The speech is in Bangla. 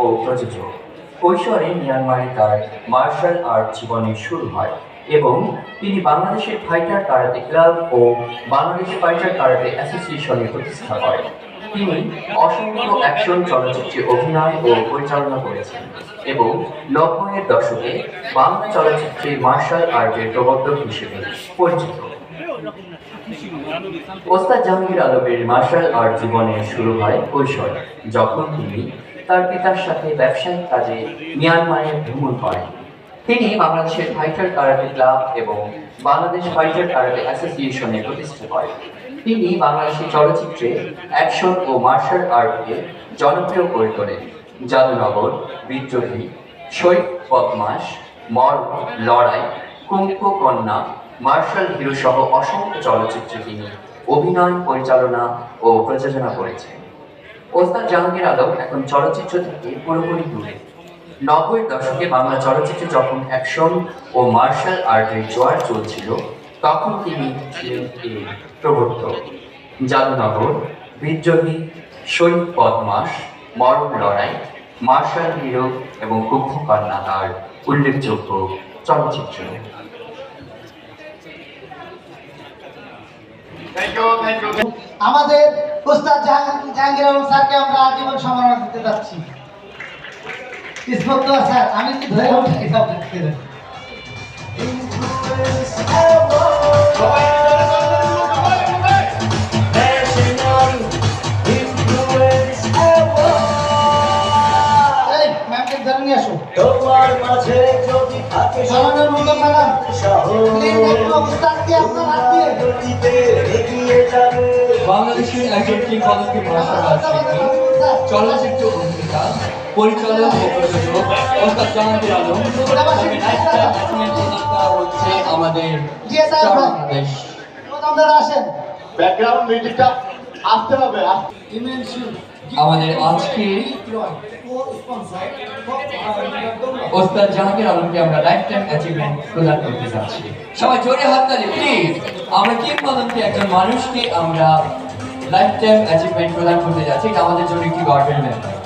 ও প্রযোজক। কৈশোরে মিয়ানমারে তার মার্শাল আর্ট জীবনের শুরু হয় এবং তিনি বাংলাদেশের ফাইটার কারাতে ক্লাব ও বাংলাদেশ ফাইটার কারাতে অ্যাসোসিয়েশনের প্রতিষ্ঠা করেন। তিনি অসংখ্য অ্যাকশন চলচ্চিত্রে অভিনয় ও পরিচালনা করেছেন এবং নব্বইয়ের দশকে বাংলা চলচ্চিত্রে মার্শাল আর্টের প্রবর্তক হিসেবে পরিচিত। ওস্তাদ জাহাঙ্গীর আলমের মার্শাল আর্ট জীবনের শুরু হয় কৈশোর, যখন তিনি তার পিতার সাথে ব্যবসায়িক কাজে মিয়ানমারে ভ্রমণ করেন। তিনি বাংলাদেশের ফাইটার কারাটে ক্লাব এবং বাংলাদেশ ফাইটার কারাটে অ্যাসোসিয়েশনে প্রতিষ্ঠা করেন। তিনি বাংলাদেশি চলচ্চিত্রে অ্যাকশন ও মার্শাল আর্টকে জনপ্রিয় করে তোলেন। জাদুনগর, বিদ্রোহী, শৈব বদমাস মর লড়াই কুঙ্কু কন্যা মার্শাল হিরো সহ অসংখ্য চলচ্চিত্রে তিনি অভিনয়, পরিচালনা ও প্রযোজনা করেছেন। ওস্তাদ জাহাঙ্গীর আলম এখন চলচ্চিত্র থেকে পুরোপুরি দূরে। নব্বই দশকে বাংলা চলচ্চিত্রে যখন অ্যাকশন ও মার্শাল আর্টের জোয়ার চলছিল, তখন তিনি প্রবর্তক। জাদুনগর বিদ্রোহী শহীদ পদ্মাস, মরণ লড়াই, মার্শাল হিরো এবং কুম্ভকর্ণা তার উল্লেখযোগ্য চলচ্চিত্র। আমাদের উস্তাদ জাহাঙ্গীর আলম স্যারকে আমরা আজীবন সম্মাননা দিতে যাচ্ছি। ইসমত স্যার আমি কি ধরে উঠে আপনাকে এই ম্যামকে ধরে নিয়ে তোমার মাঝে যদি থাকে মতো ম্যাডাম আপনার হাত দিয়ে। এগিয়ে যাবে বাংলাদেশের একজন কিংবদন্তি শিল্পী চলচ্চিত্র অভিনেতা পরিচালক ও প্রযোজক ওস্তাদ জাহাঙ্গীর আলম হচ্ছে আমাদের ব্যাকগ্রাউন্ড মিউজিকটা আসতে হবে আমাদের আজকে ওস্তাদ জাহাঙ্গীর আলমকে আমরা লাইফ টাইম অ্যাচিভমেন্ট প্রদান করতে যাচ্ছি। সবাই জোরে হাত তালি প্লিজ আমরা কিংবদন্তি একজন মানুষকে আমরা লাইফ টাইম অ্যাচিভমেন্ট প্রদান করতে যাচ্ছি এটা আমাদের জন্য একটি গর্বের ব্যাপার।